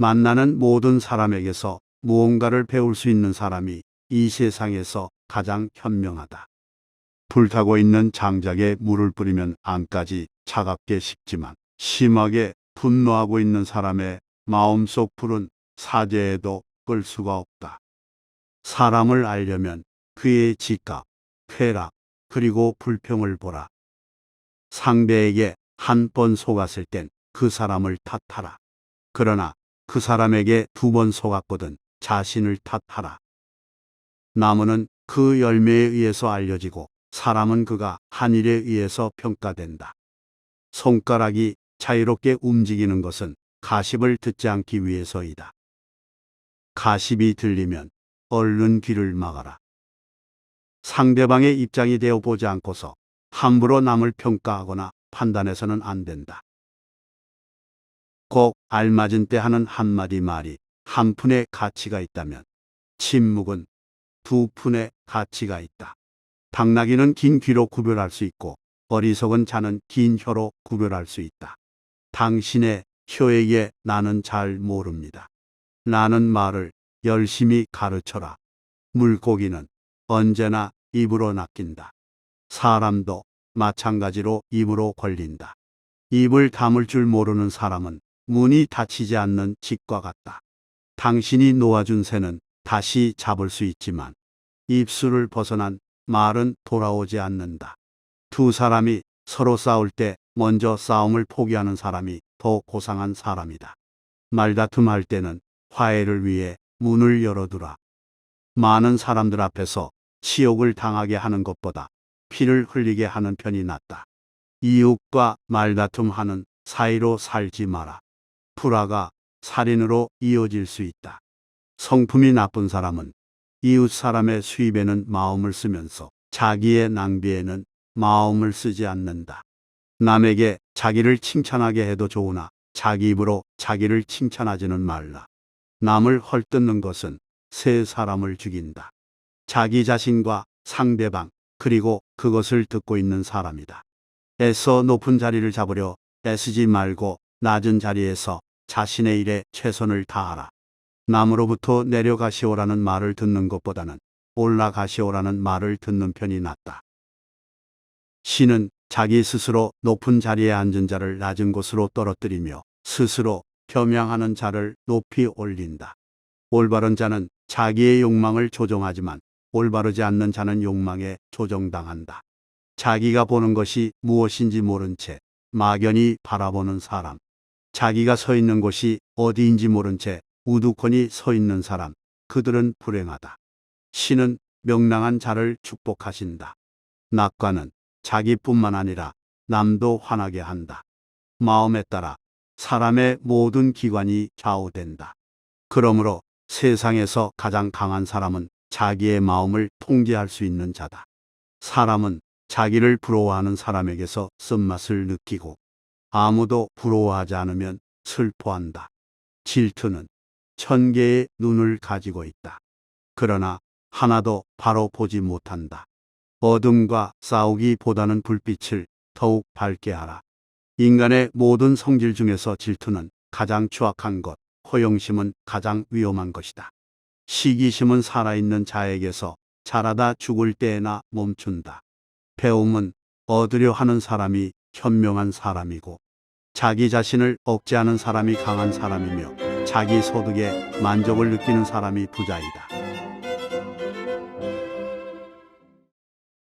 만나는 모든 사람에게서 무언가를 배울 수 있는 사람이 이 세상에서 가장 현명하다. 불타고 있는 장작에 물을 뿌리면 안까지 차갑게 식지만 심하게 분노하고 있는 사람의 마음속 불은 사제에도 끌 수가 없다. 사람을 알려면 그의 직각, 쾌락, 그리고 불평을 보라. 상대에게 한 번 속았을 땐 그 사람을 탓하라. 그러나 그 사람에게 두 번 속았거든 자신을 탓하라. 나무는 그 열매에 의해서 알려지고 사람은 그가 한 일에 의해서 평가된다. 손가락이 자유롭게 움직이는 것은 가십을 듣지 않기 위해서이다. 가십이 들리면 얼른 귀를 막아라. 상대방의 입장이 되어 보지 않고서 함부로 남을 평가하거나 판단해서는 안 된다. 꼭 알맞은 때 하는 한마디 말이 한 푼의 가치가 있다면 침묵은 두 푼의 가치가 있다. 당나귀는 긴 귀로 구별할 수 있고 어리석은 자는 긴 혀로 구별할 수 있다. 당신의 혀에게 나는 잘 모릅니다. 나는 말을 열심히 가르쳐라. 물고기는 언제나 입으로 낚인다. 사람도 마찬가지로 입으로 걸린다. 입을 다물 줄 모르는 사람은 문이 닫히지 않는 집과 같다. 당신이 놓아준 새는 다시 잡을 수 있지만 입술을 벗어난 말은 돌아오지 않는다. 두 사람이 서로 싸울 때 먼저 싸움을 포기하는 사람이 더 고상한 사람이다. 말다툼할 때는 화해를 위해 문을 열어두라. 많은 사람들 앞에서 치욕을 당하게 하는 것보다 피를 흘리게 하는 편이 낫다. 이웃과 말다툼하는 사이로 살지 마라. 불화가 살인으로 이어질 수 있다. 성품이 나쁜 사람은 이웃 사람의 수입에는 마음을 쓰면서 자기의 낭비에는 마음을 쓰지 않는다. 남에게 자기를 칭찬하게 해도 좋으나 자기 입으로 자기를 칭찬하지는 말라. 남을 헐뜯는 것은 세 사람을 죽인다. 자기 자신과 상대방 그리고 그것을 듣고 있는 사람이다. 애써 높은 자리를 잡으려 애쓰지 말고 낮은 자리에서 자신의 일에 최선을 다하라. 남으로부터 내려가시오라는 말을 듣는 것보다는 올라가시오라는 말을 듣는 편이 낫다. 신은 자기 스스로 높은 자리에 앉은 자를 낮은 곳으로 떨어뜨리며 스스로 겸양하는 자를 높이 올린다. 올바른 자는 자기의 욕망을 조정하지만 올바르지 않는 자는 욕망에 조정당한다. 자기가 보는 것이 무엇인지 모른 채 막연히 바라보는 사람. 자기가 서 있는 곳이 어디인지 모른 채 우두커니 서 있는 사람. 그들은 불행하다. 신은 명랑한 자를 축복하신다. 낙관은 자기뿐만 아니라 남도 화나게 한다. 마음에 따라 사람의 모든 기관이 좌우된다. 그러므로 세상에서 가장 강한 사람은 자기의 마음을 통제할 수 있는 자다. 사람은 자기를 부러워하는 사람에게서 쓴맛을 느끼고 아무도 부러워하지 않으면 슬퍼한다. 질투는 천 개의 눈을 가지고 있다. 그러나 하나도 바로 보지 못한다. 어둠과 싸우기보다는 불빛을 더욱 밝게 하라. 인간의 모든 성질 중에서 질투는 가장 추악한 것, 허영심은 가장 위험한 것이다. 시기심은 살아있는 자에게서 자라다 죽을 때에나 멈춘다. 배움은 얻으려 하는 사람이 현명한 사람이고 자기 자신을 억제하는 사람이 강한 사람이며 자기 소득에 만족을 느끼는 사람이 부자이다.